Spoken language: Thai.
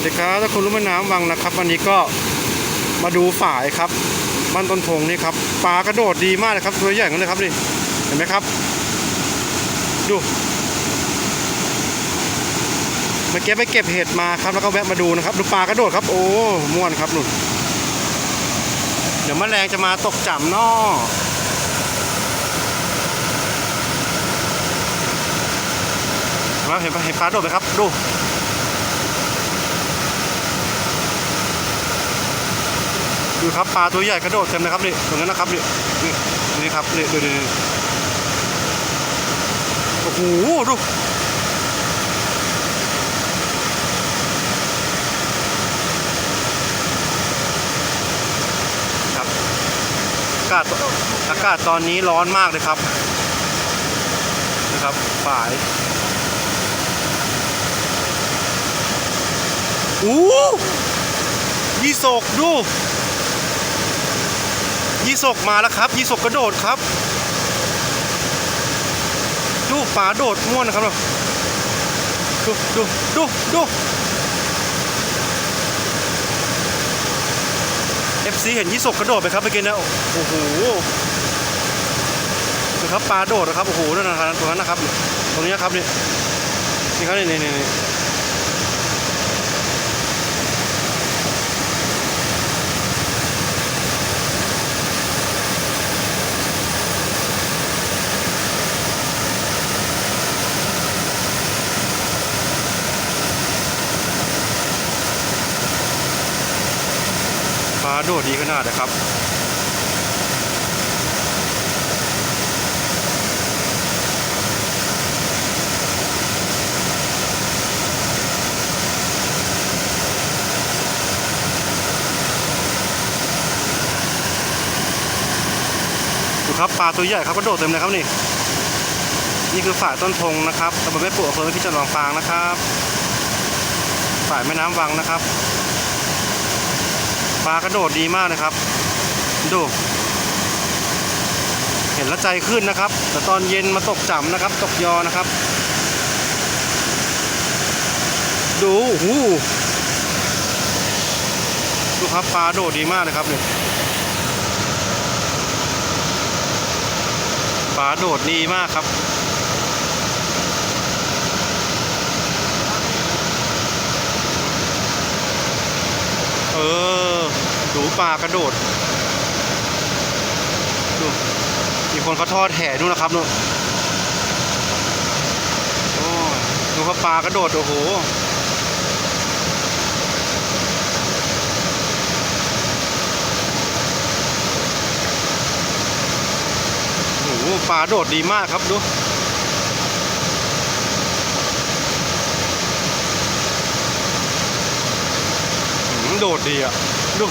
วัสดีครับถ้าคุณรู้แม่น้ำวังนะครับ วันนี้ก็มาดูฝายครับบ้านต้นทงนี่ครับปลากระโดดดีมากเลยครับตัวใหญ่กันเลยครับนี่เห็นไหมครับ ดูเมื่อกี้ไปเก็บเห็ดมาครับแล้วก็แวะมาดูนะครับ ดูปลากระโดดครับ โอ้ม่วนครับนุ่นเดี๋ยวแมลงจะมาตกจ่ำนอมาเห็นปะเห็นปลาโดดไหมครับ ดู ดูครับปลาตัวใหญ่กระโดดเต็มเลยครับนี่ตรงนั้นนะครับนี่นี่นี่ครับนี่ดูดูโอ้โหดูครับอากาศอากาศตอนนี้ร้อนมากเลยครับนะครับฝายโอ้โหยี่สกดู ยี่สกมาแล้วครับ ยี่สกกระโดดครับดูปลาโดดม่วนนะครับดูดูดูดูเอฟซีเห็นยี่สกกระโดดไหมครับเมื่อกี้นะโอ้โหดูครับปลาโดดนะครับโอ้โหนั่นนะครับตรงนั้นนะครับ ตรงนี้นะครับนี่นี่ครับนี่นี่นี่าโดดดีขนาดนะครับดูครับปลาตัวใหญ่ครับกระโดดเต็มเลยครับนี่ นี่คือฝ่ายต้นทงนะครับตำบลแม่ปู่อำเภอพิจิตรลองฟางนะครับ ฝ่ายแม่น้ำวังนะครับ ปลากระโดดดีมากนะครับ ดู เห็นแล้วใจขึ้นนะครับ แต่ตอนเย็นมาตกจ่ำนะครับ ตกยอนะครับ ดูหูดูครับปลาโดดดีมากเลยครับเนี่ยปลาโดดดีมากครับ เออ ดูปลากระโดดดูมีคนเขาทอดแห่ดูนะครับดูโอ้ยดูเขาปลากระโดดโอ้โหปลาโดดดีมากครับดูโดดดีอะดู